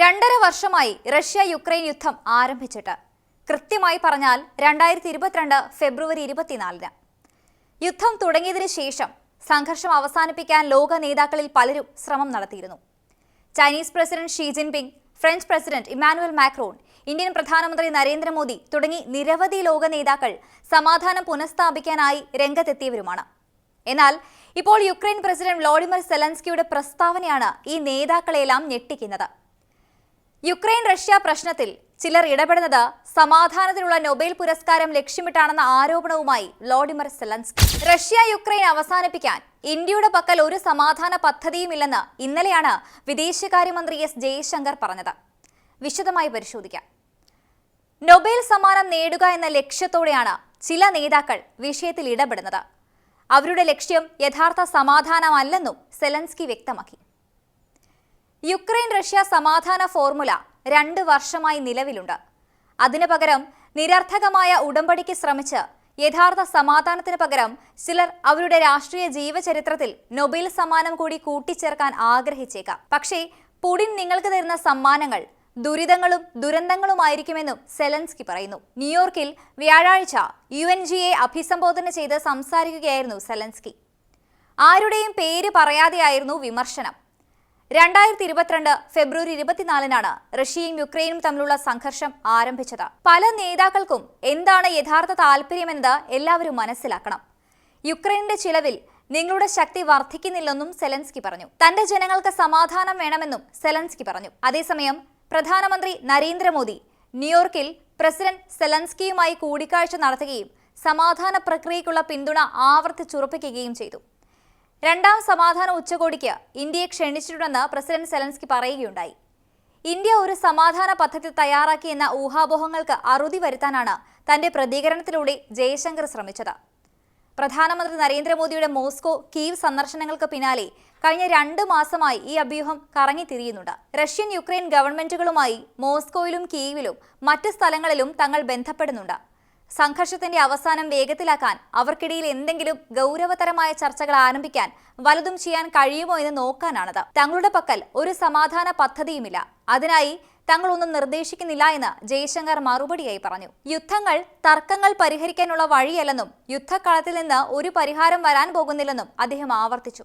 രണ്ടര വർഷമായി Russia Ukraine യുദ്ധം ആരംഭിച്ചിട്ട്. കൃത്യമായി പറഞ്ഞാൽ രണ്ടായിരത്തി ഇരുപത്തിരണ്ട് ഫെബ്രുവരി ഇരുപത്തിനാലിന്. യുദ്ധം തുടങ്ങിയതിനു ശേഷം സംഘർഷം അവസാനിപ്പിക്കാൻ ലോക നേതാക്കളിൽ പലരും ശ്രമം നടത്തിയിരുന്നു. Chinese president Xi Jinping French president Emmanuel Macron Indian പ്രധാനമന്ത്രി നരേന്ദ്രമോദി തുടങ്ങി നിരവധി ലോക നേതാക്കൾ സമാധാനം പുനഃസ്ഥാപിക്കാനായി രംഗത്തെത്തിയവരുമാണ്. എന്നാൽ ഇപ്പോൾ യുക്രൈൻ പ്രസിഡന്റ് വ്ളോഡിമിർ സെലൻസ്കിയുടെ പ്രസ്താവനയാണ് ഈ നേതാക്കളെല്ലാം ഞെട്ടിക്കുന്നത്. യുക്രൈൻ റഷ്യ പ്രശ്നത്തിൽ ചിലർ ഇടപെടുന്നത് സമാധാനത്തിനുള്ള നൊബേൽ പുരസ്കാരം ലക്ഷ്യമിട്ടാണെന്ന ആരോപണവുമായി വ്ളോഡിമർ സെലൻസ്കി. റഷ്യ യുക്രൈൻ അവസാനിപ്പിക്കാൻ ഇന്ത്യയുടെ പക്കൽ ഒരു സമാധാന പദ്ധതിയുമില്ലെന്ന് ഇന്നലെയാണ് വിദേശകാര്യമന്ത്രി എസ് ജയശങ്കർ പറഞ്ഞത്. വിശദമായി പരിശോധിക്കാം. നൊബേൽ സമ്മാനം നേടുക എന്ന ലക്ഷ്യത്തോടെയാണ് ചില നേതാക്കൾ വിഷയത്തിൽ ഇടപെടുന്നത്. അവരുടെ ലക്ഷ്യം യഥാർത്ഥ സമാധാനമല്ലെന്നും സെലൻസ്കി വ്യക്തമാക്കി. യുക്രൈൻ റഷ്യ സമാധാന ഫോർമുല രണ്ട് വർഷമായി നിലവിലുണ്ട്. അതിനു പകരം നിരർത്ഥകമായ ഉടമ്പടിക്ക് ശ്രമിച്ച് യഥാർത്ഥ സമാധാനത്തിന് പകരം ചിലർ അവരുടെ രാഷ്ട്രീയ ജീവചരിത്രത്തിൽ നൊബേൽ സമ്മാനം കൂടി കൂട്ടിച്ചേർക്കാൻ ആഗ്രഹിച്ചേക്കാം. പക്ഷേ പുടിൻ നിങ്ങൾക്ക് തരുന്ന സമ്മാനങ്ങൾ ദുരിതങ്ങളും ദുരന്തങ്ങളുമായിരിക്കുമെന്നും സെലൻസ്കി പറയുന്നു. ന്യൂയോർക്കിൽ വ്യാഴാഴ്ച യു എൻ ജിയെ അഭിസംബോധന ചെയ്ത് സംസാരിക്കുകയായിരുന്നു സെലൻസ്കി. ആരുടെയും പേര് പറയാതെയായിരുന്നു വിമർശനം. രണ്ടായിരത്തി ഇരുപത്തിരണ്ട് ഫെബ്രുവരി ഇരുപത്തിനാലിനാണ് റഷ്യയും യുക്രൈനും തമ്മിലുള്ള സംഘർഷം ആരംഭിച്ചത്. പല നേതാക്കൾക്കും എന്താണ് യഥാർത്ഥ താല്പര്യമെന്നത് എല്ലാവരും മനസ്സിലാക്കണം. യുക്രൈനിന്റെ ചിലവിൽ നിങ്ങളുടെ ശക്തി വർദ്ധിക്കുന്നില്ലെന്നും സെലൻസ്കി പറഞ്ഞു. തന്റെ ജനങ്ങൾക്ക് സമാധാനം വേണമെന്നും സെലൻസ്കി പറഞ്ഞു. അതേസമയം പ്രധാനമന്ത്രി നരേന്ദ്രമോദി ന്യൂയോർക്കിൽ പ്രസിഡന്റ് സെലൻസ്കിയുമായി കൂടിക്കാഴ്ച നടത്തുകയും സമാധാന പ്രക്രിയയ്ക്കുള്ള പിന്തുണ ആവർത്തിച്ചുറപ്പിക്കുകയും ചെയ്തു. രണ്ടാം സമാധാന ഉച്ചകോടിക്ക് ഇന്ത്യയെ ക്ഷണിച്ചിട്ടുണ്ടെന്ന് പ്രസിഡന്റ് സെലൻസ്കി പറയുകയുണ്ടായി. ഇന്ത്യ ഒരു സമാധാന പദ്ധതി തയ്യാറാക്കിയെന്ന ഊഹാപോഹങ്ങൾക്ക് അറുതി വരുത്താനാണ് തന്റെ പ്രതികരണത്തിലൂടെ ജയശങ്കർ ശ്രമിച്ചത്. പ്രധാനമന്ത്രി നരേന്ദ്രമോദിയുടെ മോസ്കോ കീവ് സന്ദർശനങ്ങൾക്ക് പിന്നാലെ കഴിഞ്ഞ രണ്ട് മാസമായി ഈ അഭ്യൂഹം കറങ്ങിത്തിരിയുന്നുണ്ട്. റഷ്യൻ യുക്രൈൻ ഗവൺമെന്റുകളുമായി മോസ്കോയിലും കീവിലും മറ്റ് സ്ഥലങ്ങളിലും തങ്ങൾ ബന്ധപ്പെടുന്നുണ്ട്. സംഘർഷത്തിന്റെ അവസാനം വേഗത്തിലാക്കാൻ അവർക്കിടയിൽ എന്തെങ്കിലും ഗൗരവതരമായ ചർച്ചകൾ ആരംഭിക്കാൻ വലുതും ചെയ്യാൻ കഴിയുമോ എന്ന് നോക്കാനാണത്. തങ്ങളുടെ പക്കൽ ഒരു സമാധാന പദ്ധതിയുമില്ല. അതിനായി തങ്ങളൊന്നും നിർദ്ദേശിക്കുന്നില്ല എന്ന് ജയശങ്കർ മറുപടിയായി പറഞ്ഞു. യുദ്ധങ്ങൾ തർക്കങ്ങൾ പരിഹരിക്കാനുള്ള വഴിയല്ലെന്നും യുദ്ധക്കളത്തിൽ നിന്ന് ഒരു പരിഹാരം വരാൻ പോകുന്നില്ലെന്നും അദ്ദേഹം ആവർത്തിച്ചു.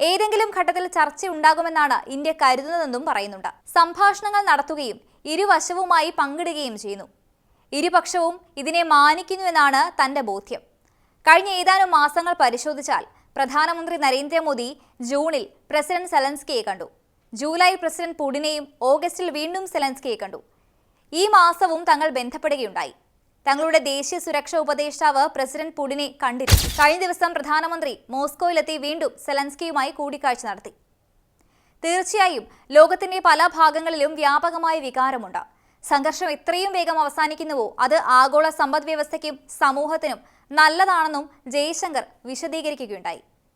ഏതെങ്കിലും ഘട്ടത്തിൽ ചർച്ച ഉണ്ടാകുമെന്നാണ് ഇന്ത്യ കരുതുന്നതെന്നും പറയുന്നുണ്ട്. സംഭാഷണങ്ങൾ നടത്തുകയും ഇരുവശവുമായി പങ്കിടുകയും ചെയ്യുന്നു. ഇരുപക്ഷവും ഇതിനെ മാനിക്കുന്നുവെന്നാണ് തന്റെ ബോധ്യം. കഴിഞ്ഞ ഏതാനും മാസങ്ങൾ പരിശോധിച്ചാൽ പ്രധാനമന്ത്രി നരേന്ദ്രമോദി ജൂണിൽ പ്രസിഡന്റ് സെലൻസ്കിയെ കണ്ടു. ജൂലൈ പ്രസിഡന്റ് പുടിനെയും ഓഗസ്റ്റിൽ വീണ്ടും സെലൻസ്കിയെ കണ്ടു. ഈ മാസവും തങ്ങൾ ബന്ധപ്പെടുകയുണ്ടായി. തങ്ങളുടെ ദേശീയ സുരക്ഷാ ഉപദേഷ്ടാവ് പ്രസിഡന്റ് പുടിനെ കണ്ടിരുന്നു. കഴിഞ്ഞ ദിവസം പ്രധാനമന്ത്രി മോസ്കോയിലെത്തി വീണ്ടും സെലൻസ്കിയുമായി കൂടിക്കാഴ്ച നടത്തി. തീർച്ചയായും ലോകത്തിന്റെ പല ഭാഗങ്ങളിലും വ്യാപകമായ വികാരമുണ്ട്. സംഘർഷം എത്രയും വേഗം അവസാനിക്കുന്നുവോ? അത് ആഗോള സമ്പദ് വ്യവസ്ഥയ്ക്കും സമൂഹത്തിനും നല്ലതാണെന്നും ജയശങ്കർ വിശദീകരിക്കുകയുണ്ടായി.